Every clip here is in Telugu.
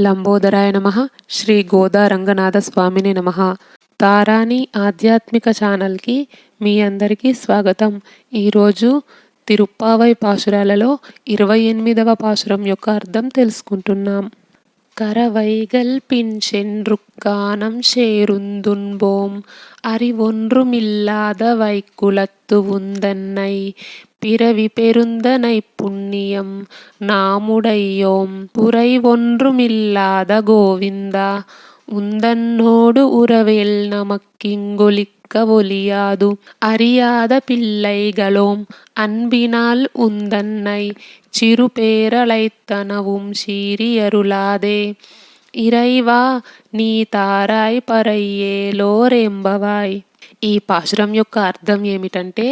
లంబోదరాయ నమ. శ్రీ గోదా రంగనాథ స్వామిని నమ. తారాని ఆధ్యాత్మిక ఛానల్కి మీ అందరికీ స్వాగతం. ఈరోజు తిరుప్పావై పాశురాలలో ఇరవై ఎనిమిదవ పాశురం యొక్క అర్థం తెలుసుకుంటున్నాం. கரவைகள் பின் சென்றுக்கானம் சேருந்துன்போம் அறிவொன்றுமில்லாத வைக்குலத்து உந்தன்னை பிறவி பெருந்தனை புண்ணியம் நாமுடையோம். புரை ஒன்றுமில்லாத கோவிந்தா உந்தன்னோடு உறவில் நமக்கிங்கொலிக்க ஒலியாது அறியாத பிள்ளைகளோம் அன்பினால் உந்தன்னை சிறு பேரழைத்தனவும் சீரியருளாதே ఇరైవా నీ తారాయ్ పరయ్యేలోరెంబవాయ్ ఈ పాశురం యొక్క అర్థం ఏమిటంటే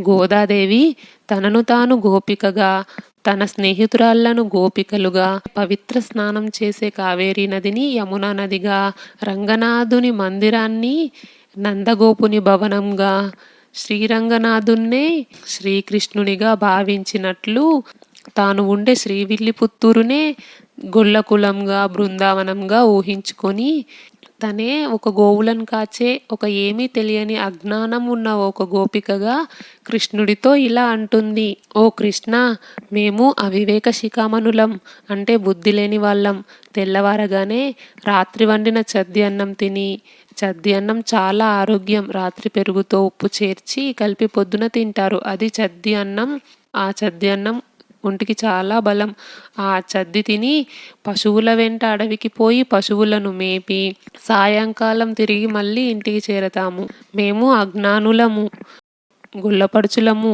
గోదాదేవి తనను తాను గోపికగా తన స్నేహితురాళ్లను గోపికలుగా పవిత్ర స్నానం చేసే కావేరీ నదిని యమునా నదిగా రంగనాథుని మందిరాన్ని నందగోపుని భవనంగా శ్రీరంగనాథున్నే శ్రీకృష్ణునిగా భావించినట్లు తాను ఉండే శ్రీవిల్లిపుత్తూరునే గొల్లకులంగా బృందావనంగా ఊహించుకొని తనే ఒక గోవులను కాచే ఒక ఏమీ తెలియని అజ్ఞానం ఉన్న ఒక గోపికగా కృష్ణుడితో ఇలా అంటుంది ఓ కృష్ణ మేము అవివేక శిఖామణులం అంటే బుద్ధి లేని వాళ్ళం. తెల్లవారగానే రాత్రి వండిన చద్ది అన్నం తిని చద్ది అన్నం చాలా ఆరోగ్యం. రాత్రి పెరుగుతో ఉప్పు చేర్చి కలిపి పొద్దున తింటారు. అది చద్ది అన్నం ఆ చద్ది అన్నం ఒంటికి చాలా బలం. ఆ చద్ది తిని పశువుల వెంట అడవికి పోయి పశువులను మేపి సాయంకాలం తిరిగి మళ్ళీ ఇంటికి చేరతాము. మేము అజ్ఞానులము గొల్లపడుచులము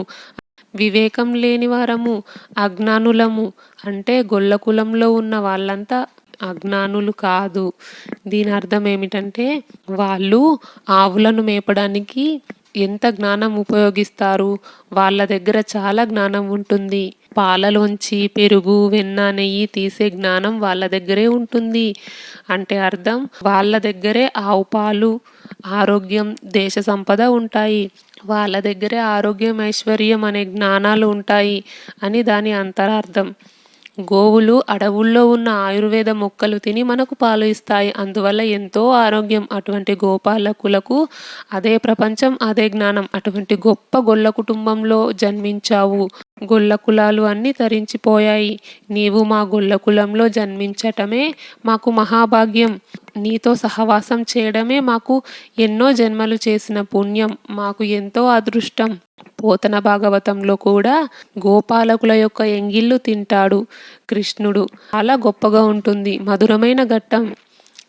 వివేకం లేని వారము అజ్ఞానులము అంటే గొల్ల కులంలో ఉన్న వాళ్ళంతా అజ్ఞానులు కాదు. దీని అర్థం ఏమిటంటే వాళ్ళు ఆవులను మేపడానికి ఎంత జ్ఞానం ఉపయోగిస్తారు. వాళ్ళ దగ్గర చాలా జ్ఞానం ఉంటుంది. పాలలోంచి పెరుగు వెన్న నెయ్యి తీసే జ్ఞానం వాళ్ళ దగ్గరే ఉంటుంది. అంటే అర్థం వాళ్ళ దగ్గరే ఆవు పాలు ఆరోగ్యం దేశ సంపద ఉంటాయి. వాళ్ళ దగ్గరే ఆరోగ్యం ఐశ్వర్యం అనే జ్ఞానాలు ఉంటాయి అని దాని అంతరార్థం. గోవులు అడవుల్లో ఉన్న ఆయుర్వేద మొక్కలు తిని మనకు పాలు ఇస్తాయి. అందువల్ల ఎంతో ఆరోగ్యం. అటువంటి గోపాలకులకు అదే ప్రపంచం అదే జ్ఞానం. అటువంటి గొప్ప గొల్ల కుటుంబంలో జన్మించావు. గొల్ల కులాలు అన్నీ తరించిపోయాయి. నీవు మా గొల్ల కులంలో జన్మించటమే మాకు మహాభాగ్యం. నీతో సహవాసం చేయడమే మాకు ఎన్నో జన్మలు చేసిన పుణ్యం. మాకు ఎంతో అదృష్టం. పోతన భాగవతంలో కూడా గోపాలకుల యొక్క ఎంగిల్లు తింటాడు కృష్ణుడు. అలా గొప్పగా ఉంటుంది. మధురమైన ఘట్టం.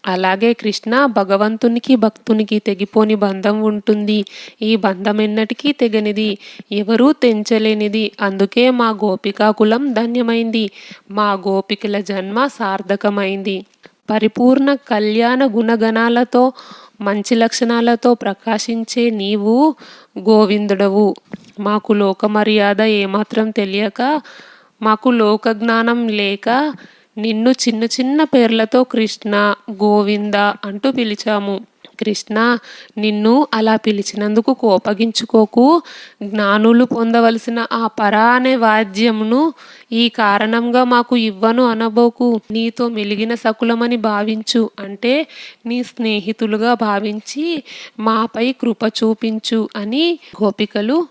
అలాగే కృష్ణ భగవంతునికి భక్తునికి తెగిపోని బంధం ఉంటుంది. ఈ బంధం ఎన్నటికీ తెగనిది ఎవరూ తెంచలేనిది. అందుకే మా గోపికా కులం ధన్యమైంది. మా గోపికల జన్మ సార్థకమైంది. పరిపూర్ణ కళ్యాణ గుణగణాలతో మంచి లక్షణాలతో ప్రకాశించే నీవు గోవిందుడవు. మాకు లోక మర్యాద ఏమాత్రం తెలియక మాకు లోక జ్ఞానం లేక నిన్ను చిన్న చిన్న పేర్లతో కృష్ణ గోవింద అంటూ పిలిచాము. కృష్ణ నిన్ను అలా పిలిచినందుకు కోపగించుకోకు. జ్ఞానులు పొందవలసిన ఆ పరా అనే వాద్యమును ఈ కారణంగా మాకు ఇవ్వను అనబోకు. నీతో మెలిగిన సకులమని భావించు. అంటే నీ స్నేహితులుగా భావించి మాపై కృప చూపించు అని గోపికలు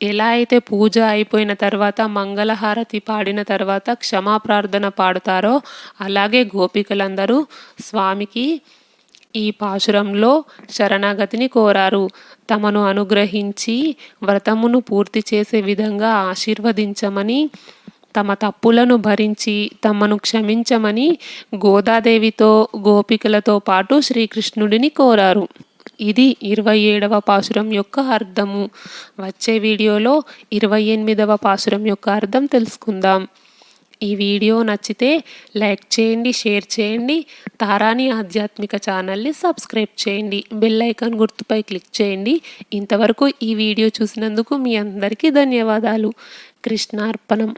ఎలా అయితే పూజ అయిపోయిన తర్వాత మంగళహారతి పాడిన తర్వాత క్షమా ప్రార్థన పాడుతారో అలాగే గోపికలందరూ స్వామికి ఈ పాశురంలో శరణాగతిని కోరారు. తమను అనుగ్రహించి వ్రతమును పూర్తి చేసే విధంగా ఆశీర్వదించమని తమ తప్పులను భరించి తమను క్షమించమని గోదాదేవితో గోపికలతో పాటు శ్రీకృష్ణుడిని కోరారు. ఇది ఇరవై ఏడవ పాసురం యొక్క అర్థము. వచ్చే వీడియోలో ఇరవై ఎనిమిదవ పాసురం యొక్క అర్థం తెలుసుకుందాం. ఈ వీడియో నచ్చితే లైక్ చేయండి షేర్ చేయండి తారాని ఆధ్యాత్మిక ఛానల్ని సబ్స్క్రైబ్ చేయండి బెల్ ఐకాన్ గుర్తుపై క్లిక్ చేయండి. ఇంతవరకు ఈ వీడియో చూసినందుకు మీ అందరికీ ధన్యవాదాలు. కృష్ణార్పణం.